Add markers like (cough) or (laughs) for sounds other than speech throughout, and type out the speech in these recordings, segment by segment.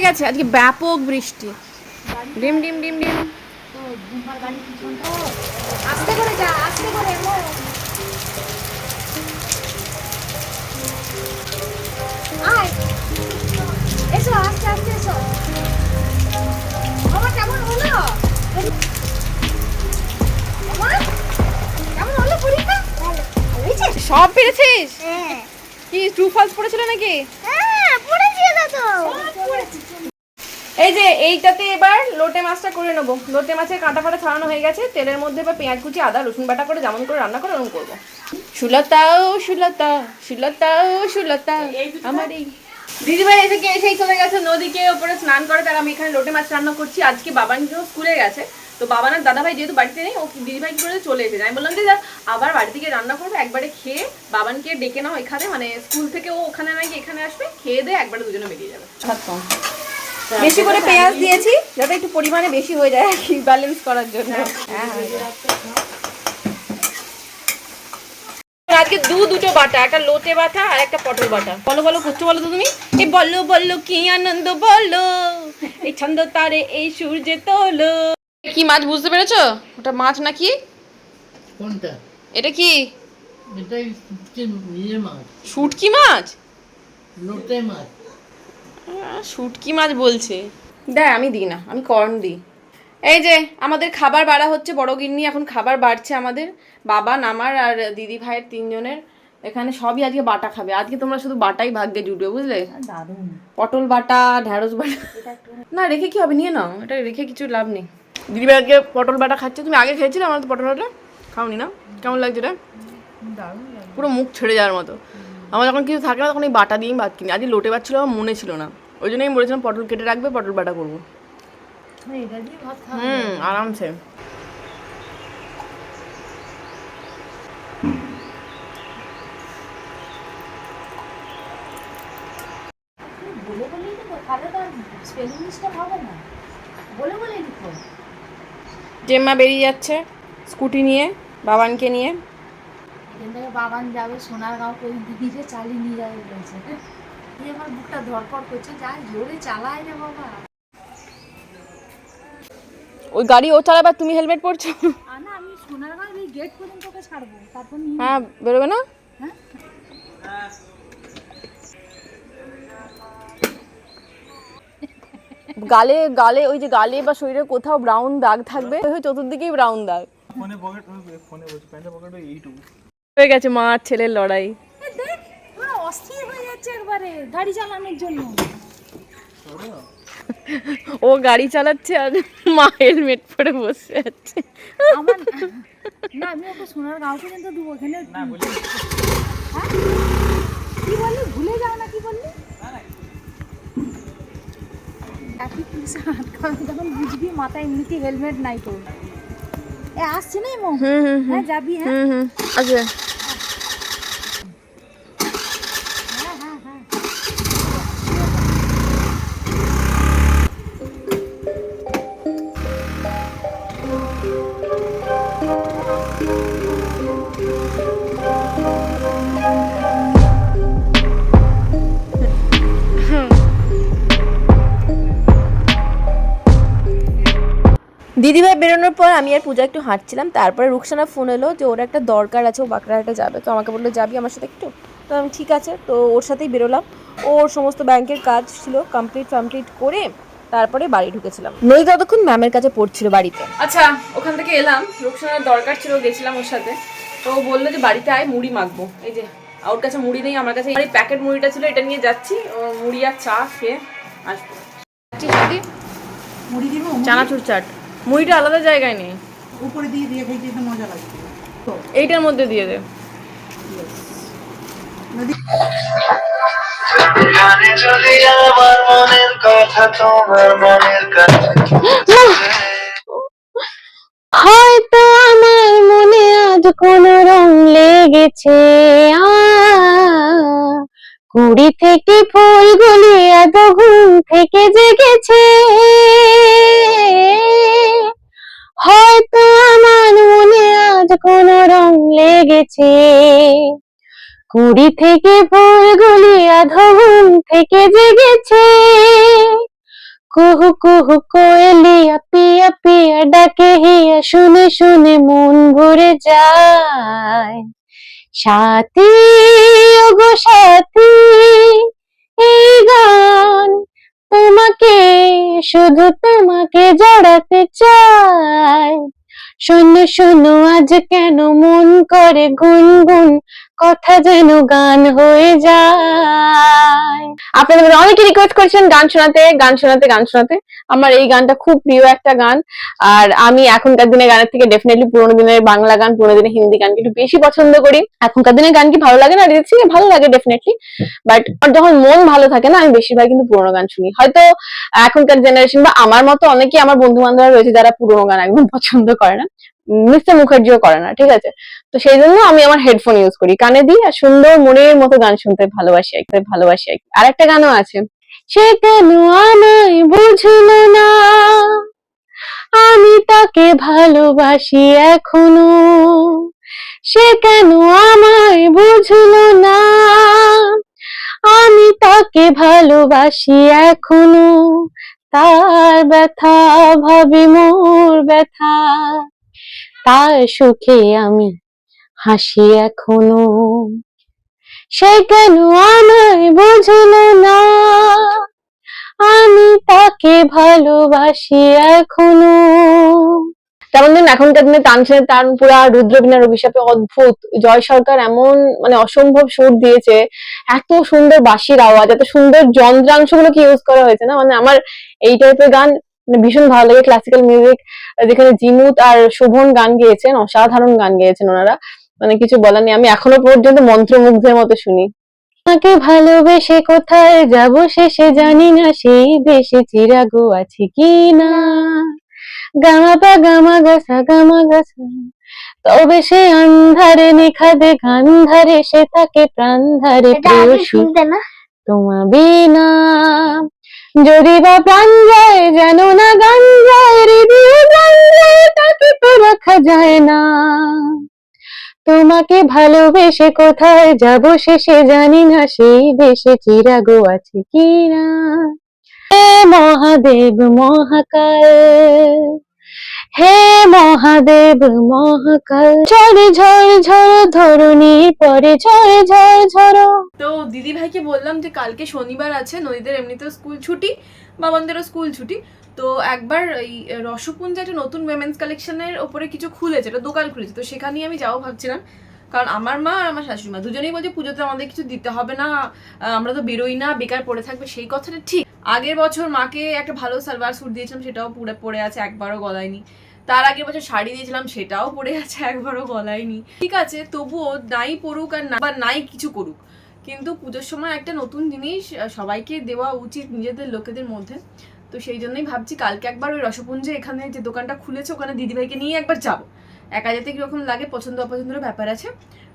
হয়ে গেছে আজকে ব্যাপক বৃষ্টি। ডিম ডিম ডিম ডিম। আস্তে করে যা আস্তে করে আয়। এসো আস্তে আস্তে এসো। বাবা কেমন হলো? বাবা কেমন হলো পরীক্ষা? সব পেরেছিস? হ্যাঁ। কি ট্রু ফলস পড়েছিল নাকি? হ্যাঁ। এই যে এইটাতে এবার লোটে মাছটা করে নেব। লোটে মাছের কাঁটা ফাটা ছাড়ানো হয়ে গেছে। তেলের মধ্যে এবার পেঁয়াজ কুচি আদা রসুন বাটা করে যেমন করে রান্না করে ওরকম করব। সুলতাও সুলতা সুলতাও সুলতা আমার এই দিদিভাই এদিকে এসেই চলে গেছে। নদীকে ওপরে স্নান করে তার আমি এখানে লোটে মাছ রান্না করছি। আজকে বাবানকেও স্কুলে গেছে। তো বাবানার দাদাভাই যেহেতু বাড়িতে নেই ও দিদিভাই কি করে চলে এসেছে। আমি বললাম যে যা, আবার বাড়ি থেকে রান্না করবে একবারে খেয়ে বাবানকে ডেকে নাও এখানে মানে স্কুল থেকে ও ওখানে নাকি এখানে আসবে খেয়ে দিয়ে একবারে দুজনে বেরিয়ে যাবে। বেশি করে পেঁয়াজ দিয়েছি যাতে একটু পরিমাণে বেশি হয়ে যায় আর কি ব্যালেন্স করার জন্য। হ্যাঁ, আজকে দু দুটো বাটা একটা লোটে বাটা আর একটা পটল বাটা। বলো বলো করছ বলো তো তুমি। এই বলল বলল কি আনন্দ বলো? এই ছন্দ তারে এই সূর্যে তোলো। কি মাছ বুঝতে পেরেছ? ওটা মাছ নাকি? কোনটা? এটা কি? ইয়ে মাছ। শুটকি মাছ? লোটে মাছ। শুটকি মাছ বলছে। দেখ আমি দিই না আমি কর্ন দিই। এই যে আমাদের খাবার বাড়া হচ্ছে বড় গিন্নি এখন খাবার বাড়ছে আমাদের। বাবা নামার আর দিদি ভাইয়ের তিনজনের। এখানে সবই আজকে বাটা খাবে। আজকে তোমরা শুধু বাটাই ভাগ্যে জুটবে বুঝলে? পটল বাটা ঢ্যাঁড়স বাটা। না রেখে কি হবে? নিয়ে নাও। এটা রেখে কিছু লাভ নেই। দিদি ভাই আজকে পটল বাটা খাচ্ছে। তুমি আগে খেয়েছিলে? আমার তো পটল বাটা খাওনি না। কেমন লাগছে এটা? পুরো মুখ ছেড়ে যাওয়ার মতো। আমার যখন কিছু থাকে না তখন এই বাটা দিয়েই ভাত কিনি। আজকে লোটে ভাত ছিল আমার মনে ছিল না। ওই জন্যই আমি বলেছিলাম পটল কেটে রাখবে পটল বাটা করব। হুম আরামসে। বলে বলেই তো স্পেলিং না। বলে বলেই লিখো জেম্মা বেরিয়ে যাচ্ছে স্কুটি নিয়ে বাবানকে নিয়ে। এখান থেকে বাবান যাবে সোনারগাঁও পর্যন্ত নিজে চালিয়ে নিয়ে যাবে বলছে। আমার বুকটা ধরপড় করছে যা জোরে চালায় রে বাবা। ওই গাড়ি ও চালাবার তুমি হেলমেট পরছো? না আমি সোনারগাঁও গেট পর্যন্ত ওকে ছাড়বো তারপর হ্যাঁ বেরোবে না? গালে গালে ওই যে গালে বা শরীরে কোথাও ব্রাউন দাগ থাকবে ওই চতুর্দিকেই ব্রাউন দাগ। ফোনে পকেট ফোনে বলছি প্যান্টের পকেট এইটুকু। হয়ে গেছে মা আর ছেলের লড়াই। অস্থির হয়ে যাচ্ছে একবারে গাড়ি চালানোর জন্য। ও গাড়ি চালাচ্ছে আর মা হেলমেট পরে বসে আছে। না আমি ওকে সোনারগাঁও পর্যন্ত দেবো ওখানে না বলি হ্যাঁ? কি বললি? ভুলে যাও না কি বললি? ট্রাফিক পুলিশে আটকাবে তখন বুঝবি মাথায় এমনিতে হেলমেট নাই তো এ আসছে না হুম হ্যাঁ যাবি হ্যাঁ? আচ্ছা দিদিভাই বেরোনোর পর আমি আর পূজা একটু হাঁটছিলাম তারপরে রুকসানা ফোন এলো যে ওর একটা দরকার আছে ও বাঁকড়াহাটে যাবে। তো আমাকে বলল যাবি আমার সাথে একটু? তো আমি ঠিক আছে। তো ওর সাথেই বেরোলাম। ওর সমস্ত ব্যাংকের কাজ ছিল কমপ্লিট কমপ্লিট করে তারপরে বাড়ি ঢুকেছিলাম। নদী ততক্ষণ ম্যামের কাছে পড়ছিল বাড়িতে। আচ্ছা ওখান থেকে এলাম। রুকসানার দরকার ছিল গেছিলাম ওর সাথে। তো ও বলল যে বাড়িতে আয় মুড়ি মাখবো। এই যে ওর কাছে মুড়ি নেই আমার কাছে এই প্যাকেট মুড়িটা ছিল এটা নিয়ে যাচ্ছি। ও মুড়ি আর চা খেয়ে আসব। মুড়ি দিব? চানাচুর চাট। মুড়িটা আলাদা জায়গায় নেই। উপরে দিয়ে দিয়ে খেতে তো মজা লাগবে। এইটার মধ্যে দিয়ে দে। জানি যদি আমার মনের কথা তোমার মনের কাছে হয়তো আমার মনে আজ কোন রং লেগেছে আ, কুড়ি থেকে ফুলগুলি এত ঘুম থেকে জেগেছে। হয়তো আমার মনে আজ কোন রং লেগেছে। কুড়ি থেকে ফুলগুলি আধ ঘুম থেকে জেগেছে। কুহু কুহু কোয়েলিয়া পিয়া পিয়া ডাকে হিয়া শুনে শুনে মন ভরে যায়। সাথী, ওগো সাথী শুধু তোমাকে জড়াতে চাই। শোনো শোনো আজ কেন মন করে গুনগুন কথা যেন গান হয়ে যায়। আপনাদের অনেকে রিকোয়েস্ট করেছেন গান শোনাতে গান শোনাতে গান শোনাতে। আমার এই গানটা খুব প্রিয় একটা গান। আর আমি এখনকার দিনের গানের থেকে ডেফিনেটলি পুরোনো দিনের বাংলা গান, পুরোনো দিনের হিন্দি গানকে একটু বেশি পছন্দ করি। এখনকার দিনের গান কি ভালো লাগে না? এর ভালো লাগে ডেফিনেটলি বাট যখন মন ভালো থাকে না, আমি বেশিরভাগ কিন্তু পুরোনো গান শুনি। হয়তো এখনকার জেনারেশন বা আমার মতো অনেকেই আমার বন্ধু বান্ধবরা রয়েছে যারা পুরোনো গান একদম পছন্দ করে না। মিস্টার মুখার্জিও করে না, ঠিক আছে? তো সেই জন্য আমি আমার হেডফোন ইউজ করি। কানে দিই আর সুন্দর মনের মতো গান শুনতে ভালোবাসি ভালোবাসি। আর একটা গানও আছে। সে কেন আমায় বুঝলো না? আমি তাকে ভালোবাসি এখনও। সে কেন আমায় বুঝলো না? আমি তাকে ভালোবাসি এখনও। তার ব্যথা, ভাবি মোর ব্যথা। তার সুখে আমি হাসি এখনও। সে কেন আমায় বুঝলো না? আমি তাকে ভালোবাসি এখনও। তেমন দিন এখনকার দিনে তানসেনের তানপুরা রুদ্রবীণার অভিশাপে অদ্ভুত। জয় সরকার এমন মানে অসম্ভব সুর দিয়েছে। এত সুন্দর বাঁশির আওয়াজ, এত সুন্দর যন্ত্রাংশগুলোকে ইউজ করা হয়েছে না? মানে আমার এই টাইপের গান মানে ভীষণ ভালো লাগে ক্লাসিক্যাল মিউজিক যেখানে জিমুত আর শোভন গান গেয়েছেন অসাধারণ গান গেয়েছেন ওনারা। মানে কিছু বলার নেই আমি এখনও পর্যন্ত মন্ত্রমুগ্ধের মতো শুনি। তাকে ভালোবেসে কোথায় যাব শেষে জানি না সেই দেশে চিরাগো আছে কি না? গামা পা গামা গাছা গামা গাসা তবে সে আন্ধারে নিখাদে গান্ধারে সে থাকে প্রান্ধারে প্রেয়সী তোমা বিনা যদি বা প্রাণ যায়, যেন না গান যায়, হৃদয় গান যায়, তাকে তো রাখা যায় না। তোমাকে ভালোবেসে কোথায় যাব শেষে জানি না, সেই দেশে চিরাগো আছে কিনা। মহাদেব মহাকাল হে মহাদেব, মহাকাল। ঝড়ে, ঝড় ঝড় ধরুনি পরে। ঝড়ে, ঝড় ঝড়। তো দিদি ভাইকে বললাম যে কালকে শনিবার আছে, নদীদের এমনিতেও স্কুল ছুটি, বাবানদেরও স্কুল ছুটি। তো একবার এই রসপুঞ্জে একটা নতুন উইমেন্স কালেকশনের ওপরে কিছু খুলেছে একটা দোকান খুলেছে, তো সেখানেই আমি যাব ভাবছিলাম। কারণ আমার মা আর আমার শাশুড়ি মা দুজনেই বলছে, পুজোতে আমাদের কিছু দিতে হবে না আমরা তো বেরোই না, বেকার পড়ে থাকবে, সেই কথাটা ঠিক। আগের বছর মাকে একটা ভালো সালোয়ার স্যুট দিয়েছিলাম, সেটাও পুরো পড়ে আছে, একবারও গলায়নি। তার আগের বছর শাড়ি দিয়েছিলাম, সেটাও পড়ে আছে, একবারও গলায়নি। ঠিক আছে, তবুও নাই পড়ুক আর না, বা নাই কিছু করুক। কিন্তু পুজোর সময় একটা নতুন জিনিস সবাইকে দেওয়া উচিত নিজেদের, লোকেদের মধ্যে। তো সেই জন্যই ভাবছি কালকে একবার ওই রসপুঞ্জে এখানে যে দোকানটা খুলেছে, ওখানে দিদিভাইকে নিয়ে একবার যাব। একা যেতে কীরকম লাগে পছন্দ অপছন্দের ব্যাপার আছে।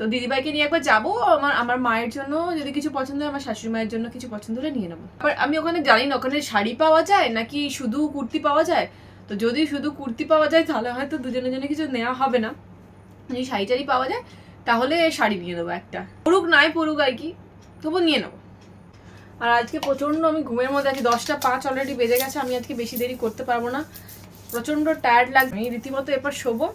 তো দিদিভাইকে নিয়ে একবার যাব, আমার আমার মায়ের জন্য, যদি কিছু পছন্দ হয়, আমার শাশুড়ি মায়ের জন্য কিছু পছন্দ হলে নিয়ে নেব। আবার আমি ওখানে জানি না, ওখানে শাড়ি পাওয়া যায় নাকি শুধু কুর্তি পাওয়া যায়? তো যদি শুধু কুর্তি পাওয়া যায়, তাহলে হয়তো দুজনের জন্য কিছু নেওয়া হবে না। যদি শাড়ি টাড়ি পাওয়া যায়, তাহলে শাড়ি নিয়ে নেব একটা। পড়ুক নাই পড়ুক আর কি, তবু নিয়ে নেব। আর আজকে প্রচণ্ড আমি ঘুমের মধ্যে আছি, দশটা পাঁচ অলরেডি বেজে গেছে, আমি আজকে বেশি দেরি করতে পারব না। প্রচণ্ড টায়ার্ড লাগবে আমি রীতিমতো এরপর শোবো।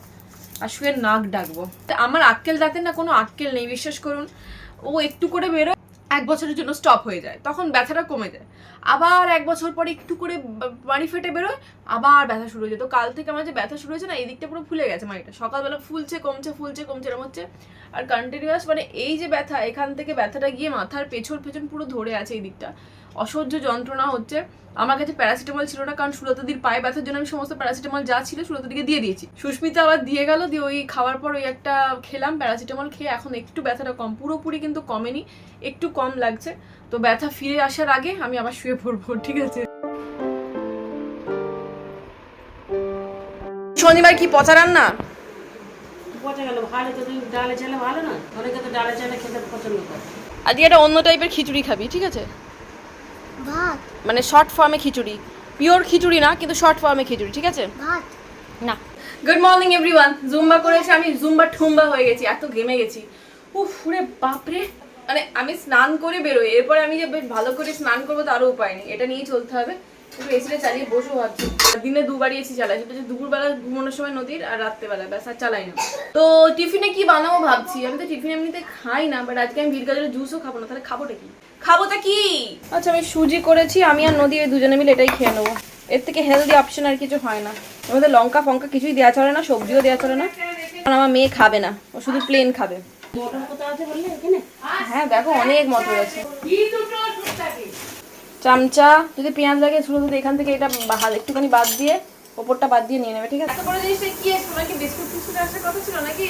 আর শুয়ে নাক ডাকবো। আমার আক্কেল ডাকতে না কোনো আক্কেল নেই, বিশ্বাস করুন। ও একটু করে বেরোয় এক বছরের জন্য স্টপ হয়ে যায়। তখন ব্যথাটা কমে যায়। আবার এক বছর পরে একটু করে বাড়ি ফেটে বেরোয়, আবার ব্যথা শুরু হয়ে যায়। তো কাল থেকে আমার যে ব্যথা শুরু হয়েছে না, এই দিকটা পুরো ফুলে গেছে মাড়িটা সকালবেলা ফুলছে, কমছে ফুলছে, কমছে এরকম হচ্ছে। আর কন্টিনিউয়াস মানে এই যে ব্যথা, এখান থেকে ব্যথাটা গিয়ে মাথার পেছন পেছন পুরো ধরে আছে এই দিকটা। অসহ্য যন্ত্রণা হচ্ছে। আমার কাছে প্যারাসিটামল ছিল না কারণ সুলতাদির পায়ে ব্যথার জন্য আমি সমস্ত প্যারাসিটামল যা ছিল সুলতাদিকে দিয়ে দিয়েছি। সুস্মিতা আবার দিয়ে গেল দিয়ে ওই খাওয়ার পর ওই একটা খেলাম প্যারাসিটামল খেয়ে এখন একটু ব্যথাটা কম পুরোপুরি কিন্তু কমেনি একটু কম লাগছে। তো ব্যথা ফিরে আসার আগে আমি আবার শুয়ে পড়ব ঠিক আছে? শনিবার কি পচা রান্না? পচে গেল ভালো তো ডালে চালে ভালো না? অনেকে তো ডালে চালে খেতে পছন্দ করে। আজকে একটা অন্য টাইপের খিচুড়ি খাবি ঠিক আছে? ভাত। মানে শর্ট ফর্মে খিচুড়ি। পিওর খিচুড়ি না কিন্তু শর্ট ফর্মে খিচুড়ি ঠিক আছে? ভাত। না। গুড মর্নিং এভরিওয়ান জুম্বা করেছে আমি জুম্বা ঠুম্বা হয়ে গেছি এত ঘেমে গেছি। উফ রে বাপরে। মানে আমি স্নান করে বেরোই এরপরে আমি যে বেশ ভালো করে স্নান করব তারও উপায় নেই এটা নিয়েই চলতে হবে। একটু এসিটা চালিয়ে বসে ভাবছি। দিনে দুবারই এসি চালাই সেটা হচ্ছে দুপুরবেলা ঘুমানোর সময় নদীর আর রাত্রেবেলা ব্যাস আর চালাই না। তো টিফিনে কি বানাবো ভাবছি? আমি তো টিফিন এমনিতে খাই না বাট আজকে আমি বিট গাজরের জুসও খাব না তাহলে খাবোটা কি? খাবোটা কি? আচ্ছা আমি সুজি করেছি আমি আর নদী ওই দুজনে মিলে এটাই খেয়ে নেব। এর থেকে হেলদি অপশন আর কিছু হয় না। মধ্যে লঙ্কা ফঙ্কা কিছুই দেওয়া চলে না সবজিও দেওয়া চলে না। কারণ আমার মেয়ে খাবে না ও শুধু প্লেন খাবে। হ্যাঁ দেখো অনেক মটর আছে চামচা যদি পেঁয়াজ লাগে শুধু শুধু এখান থেকে এটা একটুখানি বাদ দিয়ে ওপরটা বাদ দিয়ে নিয়ে নেবে ঠিক আছে? জিনিসটা কি বিস্কুট ফিস্কুট আসার কথা ছিল নাকি?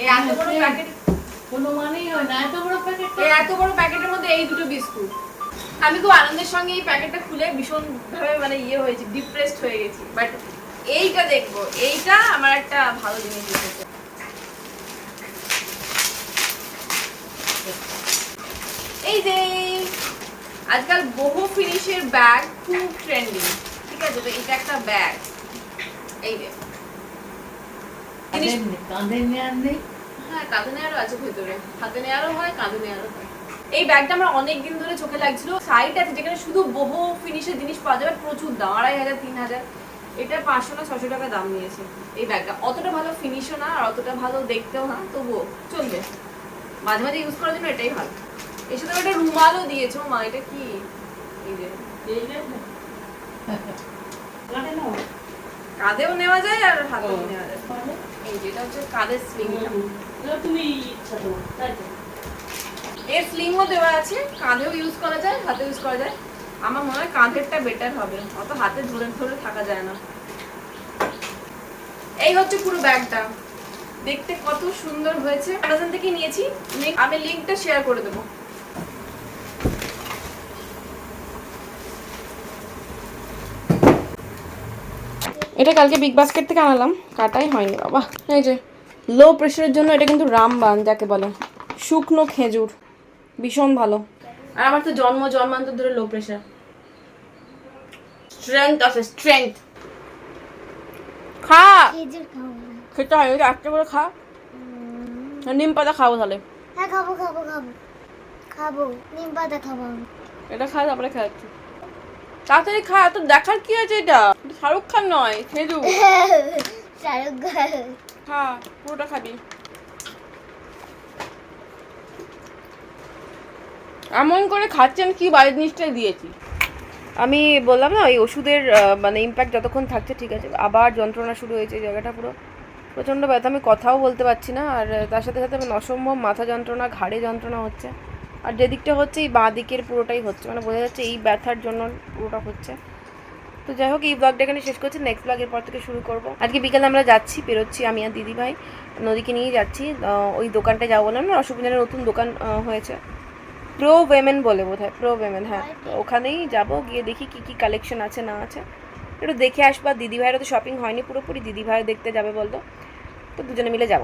এই এত বড় প্যাকেট কোনো মানেই হয় না এত বড় প্যাকেট এই এত বড় প্যাকেটের মধ্যে এই দুটো বিস্কুট। আমি খুব আনন্দের সঙ্গে এই প্যাকেটটা খুলে ভীষণ ভাবে মানে ইয়ে হয়েছে ডিপ্রেসড হয়ে গেছি। বাট এইটা দেখব এইটা আমার একটা ভালো জিনিস এসেছে। এই যে আজকাল বহু ফিনিশের ব্যাগ খুব ট্রেন্ডিং ঠিক আছে? তো এটা একটা ব্যাগ। এই যে জিনিস কাঁধে নেওয়ার নেই। হ্যাঁ কাঁধে নেওয়ারও আছে ভেতরে। হাতে নেওয়ারও হয় কাঁধে নেওয়ারও হয়। এই ব্যাগটা আমার অনেক দিন ধরে চোখে লাগছিল। সাইট আছে যেখানে শুধু বহু ফিনিশের জিনিস পাওয়া যাবে প্রচুর দাম আড়াই হাজার তিন হাজার। এটা পাঁচশো না ছশো টাকা দাম নিয়েছে এই ব্যাগটা। অতটা ভালো ফিনিশও না আর অতটা ভালো দেখতেও না তবুও চলবে। মাঝে মাঝে ইউজ করার জন্য এটাই ভালো। এর সাথে একটা রুমালও দিয়েছ মা এটা কি? এই যে। (laughs) কাঁধেও নেওয়া যায় আর হাতেও নেওয়া যায়। এই যে এটা হচ্ছে কাঁধের স্লিংটা তুমি ইচ্ছা তোমার তাই তো? এর স্লিংও দেওয়া আছে কাঁধেও ইউজ করা যায় হাতে ইউজ করা যায়। আমার মনে হয় কাঁধেরটা বেটার হবে অত হাতে ধরে ধরে থাকা যায় না। এই হচ্ছে পুরো ব্যাগটা। দেখতে কত সুন্দর হয়েছে। অ্যামাজন থেকে নিয়েছি। আমি লিঙ্কটা শেয়ার করে দেবো। এটা কালকে বিগ বাস্কেট থেকে আনালাম। কাটাই হয়নি বাবা। এই যে লো প্রেশারের জন্য এটা কিন্তু রামবান যাকে বলে। শুকনো খেজুর। ভীষণ ভালো। আর আমার তো জন্ম জন্মান্তর ধরে লো প্রেশার স্ট্রেংথ আছে স্ট্রেংথ খা! খেতে হয় একটা করে খা। নিম পাতা খাব তাহলে। হ্যাঁ খাব খাব খাব। খাব নিম পাতা খাব এটা খা তারপরে খাচ্ছি। তাড়াতাড়ি খা তো দেখার কি আছে এটা? শাহরুখ খান নয় খেজুর (laughs) শাহরুখ খান। খা পুরোটা খাবি। এমন করে খাচ্ছেন কি বাইরের জিনিসটাই দিয়েছি। আমি বললাম না ওই ওষুধের মানে ইম্প্যাক্ট যতক্ষণ থাকছে ঠিক আছে। আবার যন্ত্রণা শুরু হয়েছে এই জায়গাটা পুরো। প্রচণ্ড ব্যথা আমি কথাও বলতে পারছি না। আর তার সাথে সাথে অসম্ভব মাথা যন্ত্রণা ঘাড়ে যন্ত্রণা হচ্ছে। আর যেদিকটা হচ্ছে এই বাঁ দিকের পুরোটাই হচ্ছে মানে বোঝা যাচ্ছে এই ব্যথার জন্য পুরোটা হচ্ছে। তো যাই হোক, এই ব্লগটা এখানে শেষ করছি। নেক্সট ব্লগের পর থেকে শুরু করব। আজকে বিকালে আমরা যাচ্ছি বেরোচ্ছি, আমি আর দিদি ভাই, নদীকে নিয়ে যাচ্ছি। ওই দোকানটায় যাব বললাম না রসগোল্লার নতুন দোকান হয়েছে। প্রো ওয়েমেন বলে বোধ হয় প্রো ওয়েমেন হ্যাঁ। ওখানেই যাব, গিয়ে দেখি কি কি কালেকশন আছে, না আছে। একটু দেখে আসবা, দিদি ভাইয়েরও তো শপিং হয়নি পুরোপুরি, দিদি ভাই দেখতে যাবে বলতো। তো দুজনে মিলে যাব।